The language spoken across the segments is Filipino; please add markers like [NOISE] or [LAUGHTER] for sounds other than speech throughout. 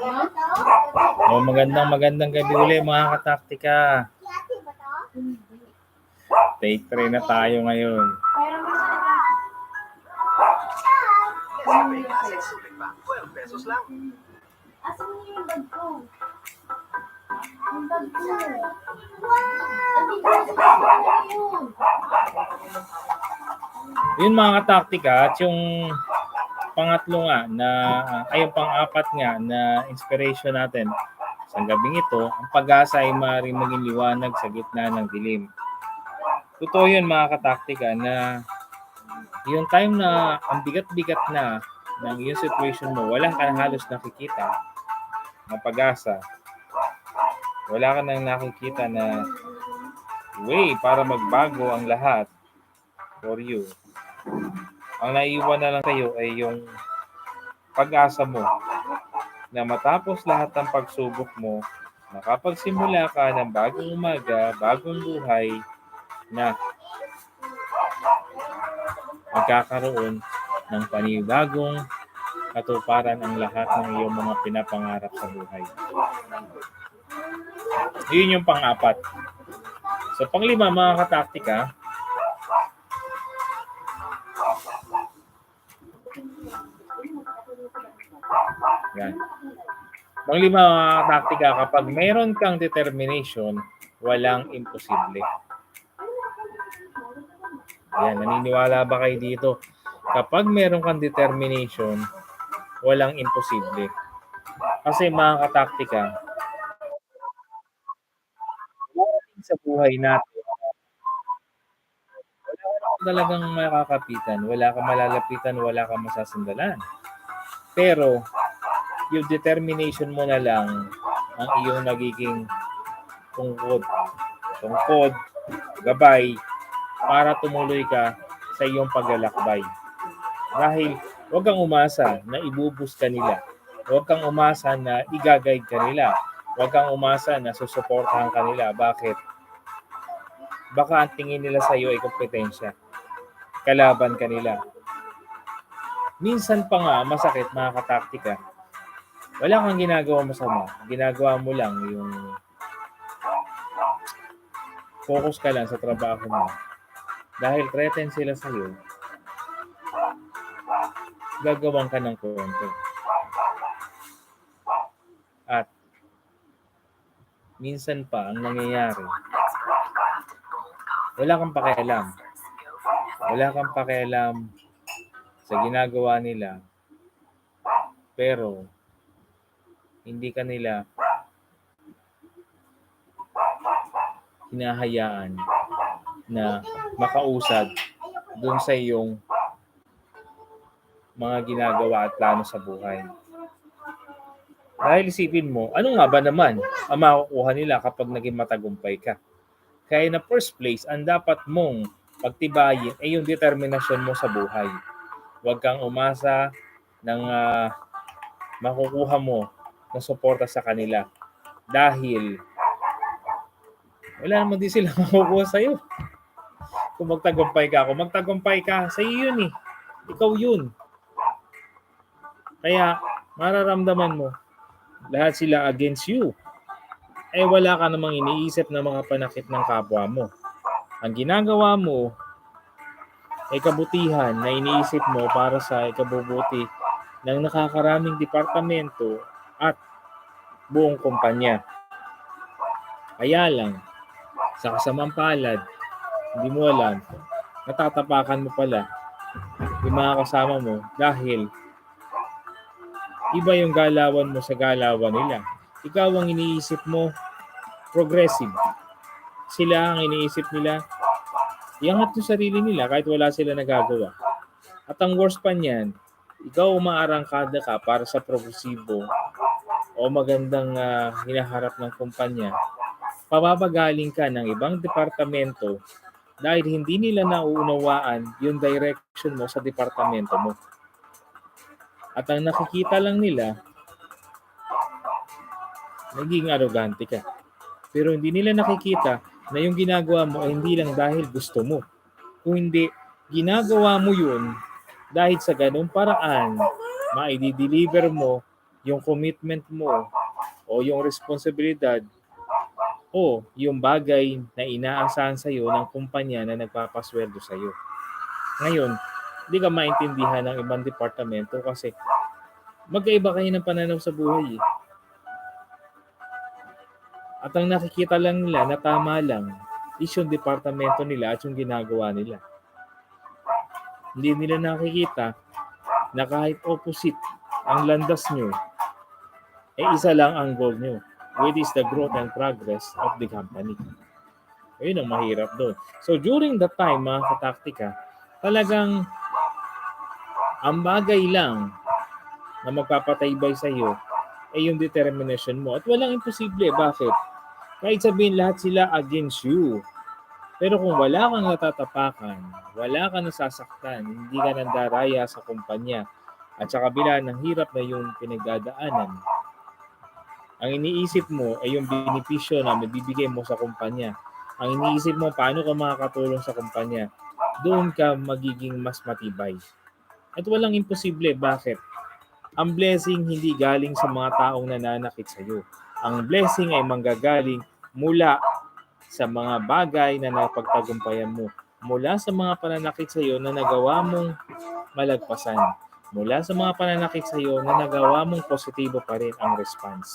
Oh, magandang magandang gabi uli mga kataktika. Take 3 na tayo ngayon. Asan niyo yung bag ko? Yung bag ko. Yun. Yun mga kataktika at yung pangatlo nga na ay yung pang-apat nga na inspiration natin sa gabing ito, ang pag-asa ay maaaring maging liwanag sa gitna ng dilim. Totoo yun mga kataktika na yung time na ang bigat-bigat na ng yung situation mo, wala ka na halos nakikita ng pag-asa. Wala ka nang nakikita na way para magbago ang lahat for you. Ang naiwan na lang sa'yo ay yung pag-asa mo na matapos lahat ng pagsubok mo, makapagsimula ka ng bagong umaga, bagong buhay na magkakaroon ng panibagong katuparan ang lahat ng iyong mga pinapangarap sa buhay. Yun yung pang-apat. So, panglima, mga kataktika, Yan. Panglima mga taktika, kapag meron kang determination, walang imposible. Yan, naniniwala ba kayo dito? Kapag meron kang determination, walang imposible. Kasi mga kataktika, sa buhay natin, wala ka talagang makakapitan, wala kang malalapitan, wala kang masasandalan. Pero, yung determination mo na lang ang iyong nagiging tungkod, tungkod, gabay, para tumuloy ka sa iyong paglalakbay. Dahil huwag kang umasa na ibubus ka nila. Huwag kang umasa na igagayad ka nila. Huwag kang umasa na susuportahan ka nila. Bakit? Baka ang tingin nila sa iyo ay kompetensya. Kalaban ka nila. Minsan pa nga, masakit mga kataktika, wala kang ginagawa masama. Ginagawa mo lang yung focus ka lang sa trabaho mo. Dahil threaten sila sa iyo, gagawan ka ng konti. At minsan pa ang nangyayari, wala kang pakialam. Wala kang pakialam sa ginagawa nila. Pero hindi ka nila hinahayaan na makausad doon sa iyong mga ginagawa at plano sa buhay. Dahil isipin mo, ano nga ba naman ang makukuha nila kapag naging matagumpay ka? Kaya na first place, ang dapat mong pagtibayin ay yung determinasyon mo sa buhay. Huwag kang umasa ng ah, makukuha mo na suporta sa kanila. Dahil wala naman din sila [LAUGHS] makukuha sa'yo. Kung magtagumpay ka, kung magtagumpay ka, sa iyo yun eh. Ikaw yun. Kaya, mararamdaman mo, lahat sila against you. Eh wala ka namang iniisip na mga panakit ng kapwa mo. Ang ginagawa mo ay kabutihan na iniisip mo para sa ikabubuti ng nakakaraming departamento at buong kumpanya. Kaya lang, sa kasamang palad, hindi mo alam, natatapakan mo pala yung mga kasama mo dahil iba yung galawan mo sa galawan nila. Ikaw ang iniisip mo progressive. Sila ang iniisip nila iangat yung sarili nila kahit wala sila nagagawa. At ang worst pa niyan, ikaw umaarangkada ka para sa progresibo o magandang ah, hinaharap ng kumpanya, papapagaling ka ng ibang departamento dahil hindi nila nauunawaan yung direction mo sa departamento mo. At ang nakikita lang nila, naging arrogante ka. Pero hindi nila nakikita na yung ginagawa mo ay hindi lang dahil gusto mo. Kung hindi, ginagawa mo yun dahil sa ganung paraan, maidi-deliver mo yung commitment mo o yung responsibilidad o yung bagay na inaasahan sa iyo ng kumpanya na nagpapasweldo sa iyo. Ngayon, hindi ka maintindihan ng ibang departamento kasi magkaiba kayo ng pananaw sa buhay. Eh. At ang nakikita lang nila na tama lang is yung departamento nila at yung ginagawa nila. Hindi nila nakikita na kahit opposite ang landas nyo, eh isa lang ang goal nyo, which is the growth and progress of the company. Ayun ang mahirap doon. So during that time, mga kataktika, talagang ang bagay lang na magpapataybay sa iyo ay yung determination mo. At walang imposible. Bakit? Kahit sabihin lahat sila against you. Pero kung wala kang natatapakan, wala kang nasasaktan, hindi ka nandaraya sa kumpanya, at sa kabila ng hirap na yung pinagdadaanan, ang iniisip mo ay yung benepisyo na mabibigay mo sa kumpanya. Ang iniisip mo paano ka makakatulong sa kumpanya. Doon ka magiging mas matibay. At walang imposible. Bakit? Ang blessing hindi galing sa mga taong nananakit sa iyo. Ang blessing ay manggagaling mula sa mga bagay na napagtagumpayan mo. Mula sa mga pananakit sa iyo na nagawa mong malagpasan. Mula sa mga pananakit sa iyo na nagawa mong positibo pa rin ang response.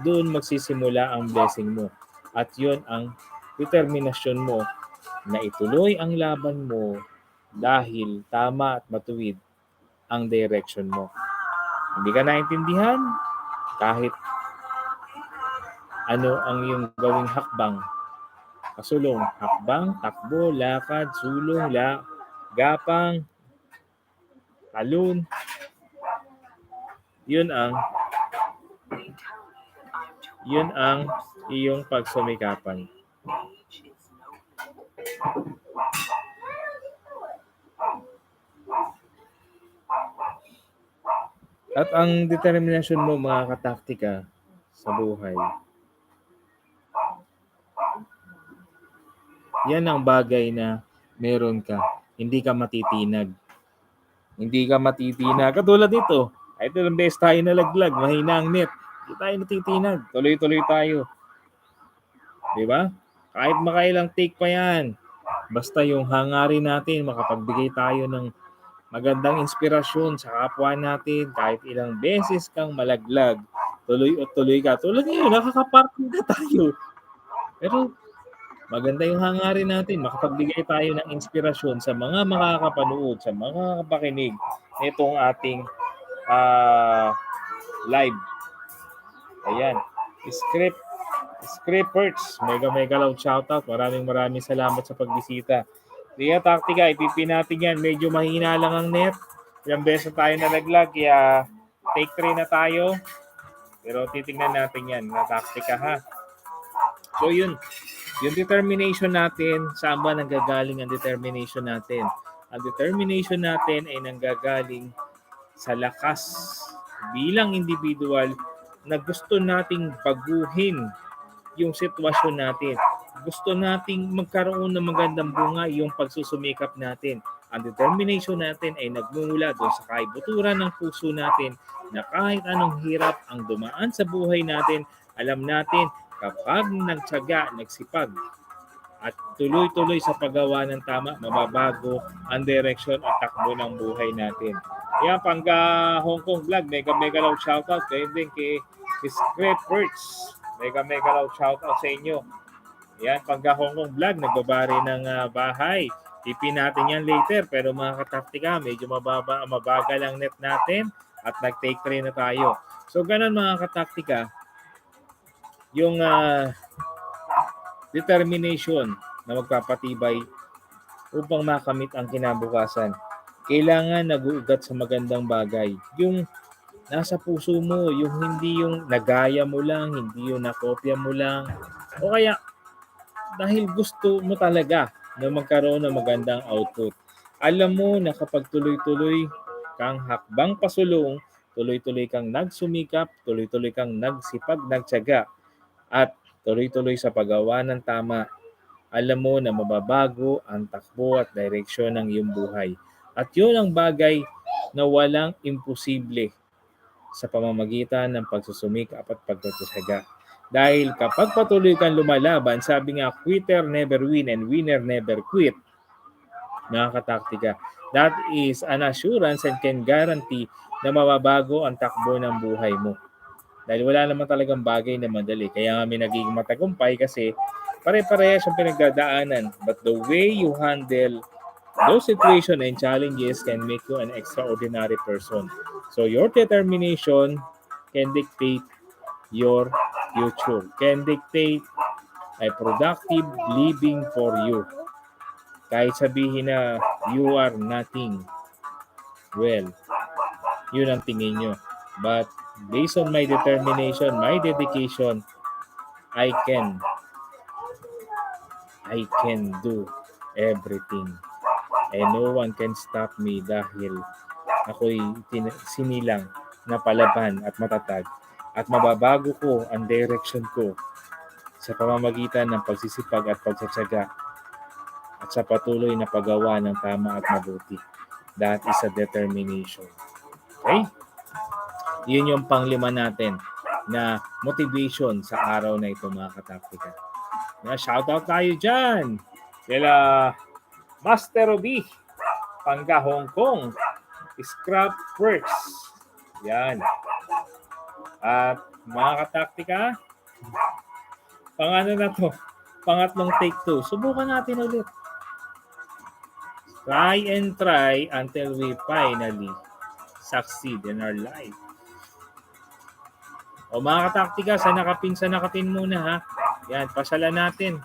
Doon magsisimula ang blessing mo. At yon ang determinasyon mo na ituloy ang laban mo dahil tama at matuwid ang direction mo. Hindi ka naintindihan? Kahit ano ang iyong gawing hakbang. Kasulong, hakbang, takbo, lakad, sulong, la, gapang, talon. Yun ang yun ang iyong pagsumikapan. At ang determinasyon mo mga kataktika sa buhay, yan ang bagay na meron ka. Hindi ka matitinag. Hindi ka matitinag. Katulad nito, kahit ilang beses tayo nalaglag, mahina ang net. Hindi tayo natitinag. Tuloy-tuloy tayo. Di ba? Kahit makailang take pa yan. Basta yung hangarin natin, makapagbigay tayo ng magandang inspirasyon sa kapwa natin kahit ilang beses kang malaglag, tuloy o tuloy ka. Tulad ngayon, nakakaparking na tayo. Pero maganda yung hangarin natin, makapagbigay tayo ng inspirasyon sa mga makakapanood, sa mga kapakinig nitong ating ah, live. Ayan. Script Scripperts, mega mega loud shoutout. Maraming maraming salamat sa pagbisita. Kaya taktika, ipipin natin yan. Medyo mahina lang ang net. Ilang beses na tayo nalaglag, kaya take 3 na tayo. Pero titingnan natin yan, na taktika ha. So yun, yung determination natin, saan ba nanggagaling ang determination natin? Ang determination natin ay nanggagaling sa lakas bilang individual na gusto nating baguhin yung sitwasyon natin gusto nating magkaroon ng magandang bunga yung pagsusumikap natin. Ang determination natin ay nagmumula doon sa kaibuturan ng puso natin na kahit anong hirap ang dumaan sa buhay natin, alam natin kapag nagtyaga, nagsipag, at tuloy-tuloy sa paggawa ng tama, mababago ang direction at takbo ng buhay natin. Yan, pangga Hong Kong vlog, mega mega loud shoutout. Kayo din kay Script Words. Mega mega loud shoutout sa inyo. Yan, pagka Hong Kong vlog, nagbabari ng ah, bahay. Ipin natin yan later, pero mga kataktika, medyo mababa, mabagal ang net natin at nag-take 3 na tayo. So, ganun mga kataktika, yung ah, determination na magpapatibay upang makamit ang kinabukasan. Kailangan nag-uugat sa magandang bagay. Yung nasa puso mo, yung hindi yung nagaya mo lang, hindi yung nakopya mo lang, o kaya dahil gusto mo talaga na magkaroon ng magandang output. Alam mo na kapag tuloy-tuloy kang hakbang pasulong, tuloy-tuloy kang nagsumikap, tuloy-tuloy kang nagsipag, nagtyaga, at tuloy-tuloy sa paggawa ng tama, alam mo na mababago ang takbo at direksyon ng iyong buhay. At yun ang bagay na walang imposible sa pamamagitan ng pagsusumikap at pagtatsaga. Dahil kapag patuloy kang lumalaban, sabi nga, quitter never win and winner never quit. Nakakataktika. That is an assurance and can guarantee na mababago ang takbo ng buhay mo. Dahil wala naman talagang bagay na madali. Kaya nga may nagiging matagumpay kasi pare-parehas yung pinagdadaanan. But the way you handle those situations and challenges can make you an extraordinary person. So your determination can dictate your future, can dictate a productive living for you. Kahit sabihin na you are nothing, well, yun ang tingin nyo. But based on my determination, my dedication, I can, I can do everything. And no one can stop me dahil ako'y sinilang na palaban at matatag at mababago ko ang direction ko sa pamamagitan ng pagsisipag at pagsasyaga at sa patuloy na paggawa ng tama at mabuti. That is a determination. Okay? Yun yung panglima natin na motivation sa araw na ito mga kataktika. Na shoutout tayo dyan. Sila Master Obi, Pangga Hong Kong, Scrap Works. Yan. At mga kataktika, pang ano na to, pangatlong take two. Subukan natin ulit. Try and try until we finally succeed in our life. O mga kataktika, sa nakapin sa nakapin muna ha. Yan, pasala natin.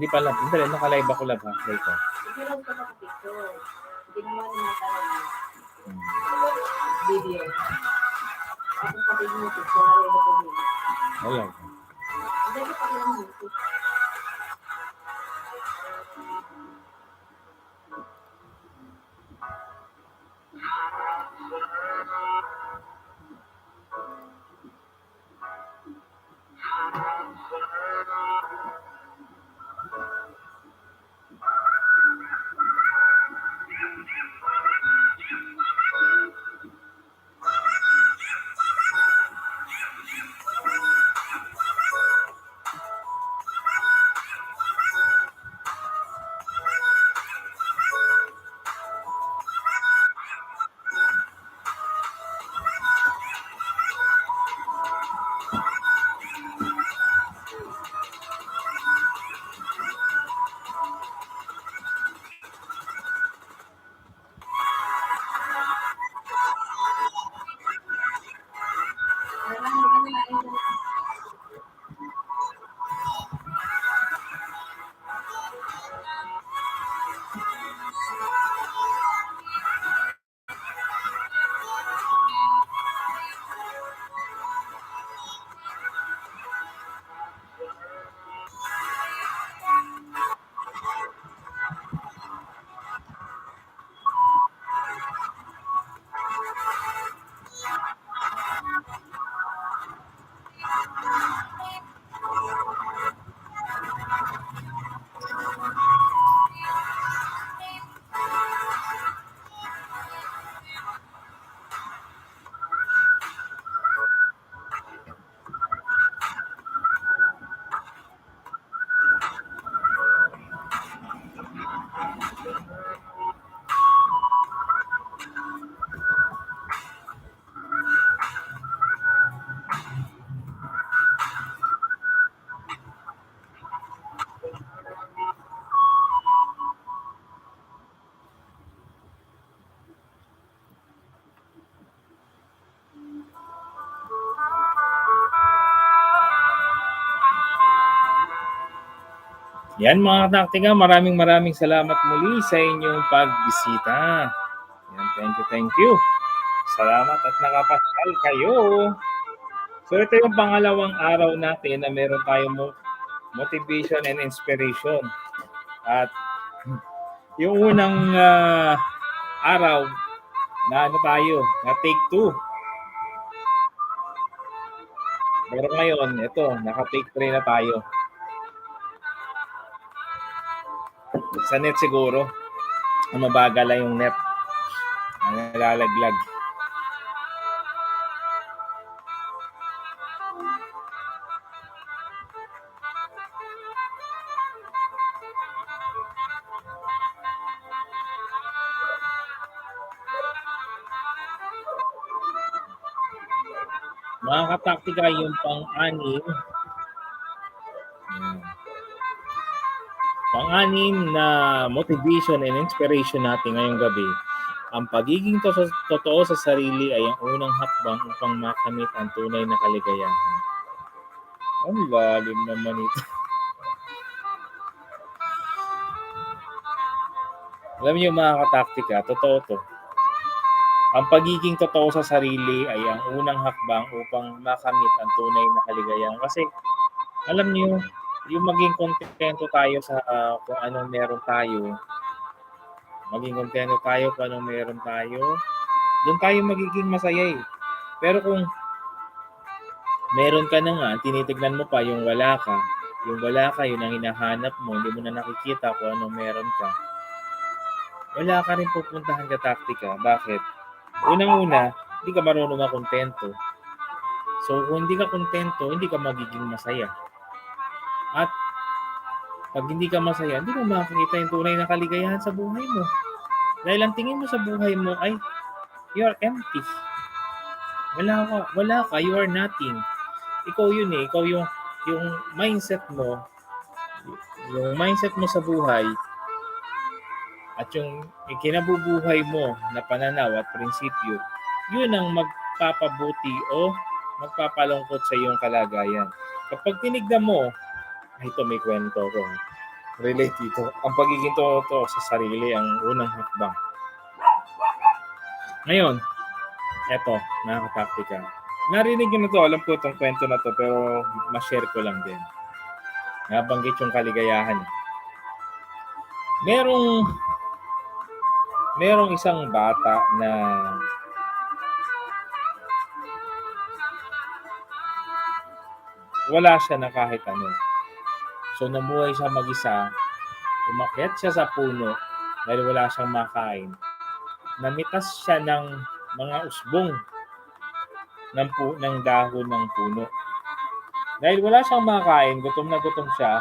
Hindi pa lab. Hindi, naka-live ako lab ha. Wait ha. Ipinost ko pa sa picture. Hindi naman na talaga Hmm. video. Ako sa video picture na rin ako video. Wala. Ang dali pa rin ang music. Yan mga taktika, maraming maraming salamat muli sa inyong pagbisita. Yan, thank you, thank you. Salamat at nakapasyal kayo. So ito yung pangalawang araw natin na meron tayong mo- motivation and inspiration. At [CLEARS THROAT] yung unang ah, araw na ano tayo, na take two. Pero ngayon, ito, naka-take three na tayo. Sa net siguro, mabagal lang yung net. Nalalaglag. Mga kataktika yung pang-anim. Pang-anim na motivation and inspiration natin ngayong gabi. Ang pagiging to totoo sa sarili ay ang unang hakbang upang makamit ang tunay na kaligayahan. Ang lalim naman ito. Alam niyo mga kataktika, totoo to. Ang pagiging totoo sa sarili ay ang unang hakbang upang makamit ang tunay na kaligayahan. Kasi alam niyo, yung maging kontento tayo sa ah, kung anong meron tayo, maging kontento tayo kung anong meron tayo, doon tayo magiging masaya eh. Pero kung meron ka na nga, tinitignan mo pa yung wala ka, yung wala ka, yun ang hinahanap mo, hindi mo na nakikita kung anong meron ka, wala ka rin pupuntahan ka taktika. Bakit? Unang-una, hindi ka marunong makontento. So, kung hindi ka kontento, hindi ka magiging masaya. At pag hindi ka masaya, hindi mo makikita yung tunay na kaligayahan sa buhay mo. Dahil ang tingin mo sa buhay mo ay you are empty. Wala ka, wala ka, you are nothing. Ikaw yun eh, ikaw yung yung mindset mo, yung mindset mo sa buhay at yung ikinabubuhay mo na pananaw at prinsipyo, yun ang magpapabuti o magpapalungkot sa iyong kalagayan. Kapag tinignan mo, ito may kwento ko. Relate dito. Ang pagiging totoo sa sarili ang unang hakbang. Ngayon, eto, mga kataktika. Narinig nyo na to, alam ko itong kwento na to, pero ma-share ko lang din. Nabanggit yung kaligayahan. Merong merong isang bata na wala siya na kahit ano. So namuhay siya mag-isa, umakyat siya sa puno dahil wala siyang makain. Namitas siya ng mga usbong ng, pu- ng dahon ng puno. Dahil wala siyang makain, gutom na gutom siya.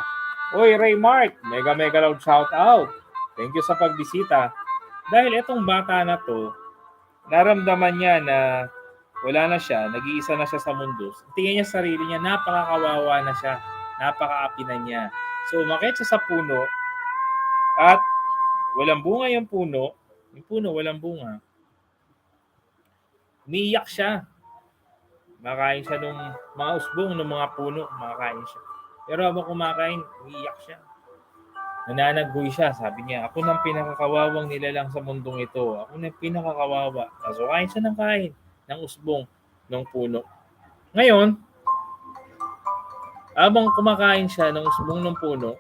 Oy, Ray Mark, mega mega loud shout out. Thank you sa pagbisita. Dahil itong bata na to, naramdaman niya na wala na siya, nag-iisa na siya sa mundo. Tingin niya sa sarili niya, napakakawawa na siya, napakaapi na niya. So, umakit siya sa puno at walang bunga yung puno. Yung puno, walang bunga. Umiiyak siya. Makain siya ng mga usbong ng mga puno, makain siya. Pero habang kumakain, umiiyak siya. Nananaghoy siya. Sabi niya, ako nang pinakakawawang nilalang sa mundong ito. Ako nang pinakakawawa. So, kain siya ng kain ng usbong ng puno. Ngayon, habang kumakain siya ng usbong ng puno,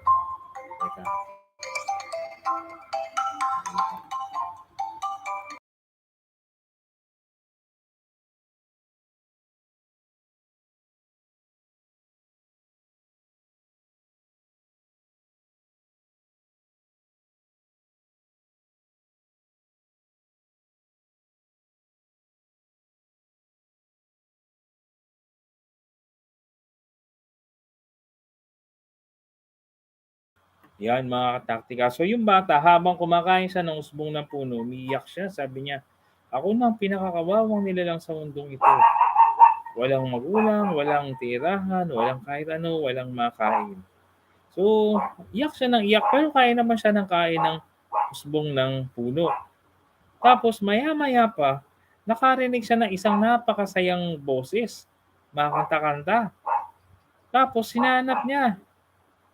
Yan mga kataktika. So yung bata, habang kumakain siya ng usbong ng puno, umiiyak siya. Sabi niya, ako na ang pinakakawawang nilalang sa mundong ito. Walang magulang, walang tirahan, walang kahit ano, walang makain. So, iyak siya ng iyak, pero kaya naman siya ng kain ng usbong ng puno. Tapos maya-maya pa, nakarinig siya ng isang napakasayang boses. Makanta-kanta. Tapos sinanap niya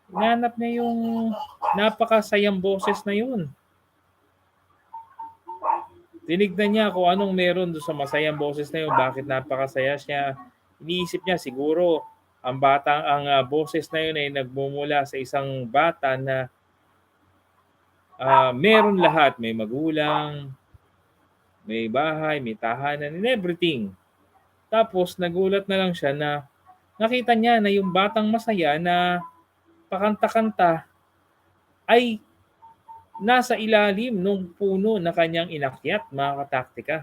Hinanap niya yung napakasayang boses na yun. Tinignan niya kung anong meron doon sa masayang boses na yun, bakit napakasaya siya. Iniisip niya siguro ang bata ang ah, boses na yun ay nagmumula sa isang bata na ah, meron lahat, may magulang, may bahay, may tahanan, and everything. Tapos nagulat na lang siya na nakita niya na yung batang masaya na pakanta-kanta ay nasa ilalim ng puno na kanyang inakyat, mga kataktika.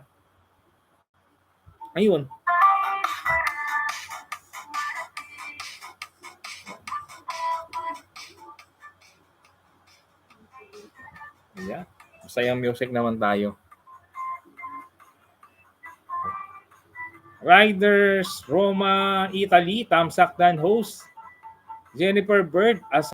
Ayun. Yeah. Masayang music naman tayo. Riders, Roma, Italy, Tamsak Dan host. Jennifer Bird as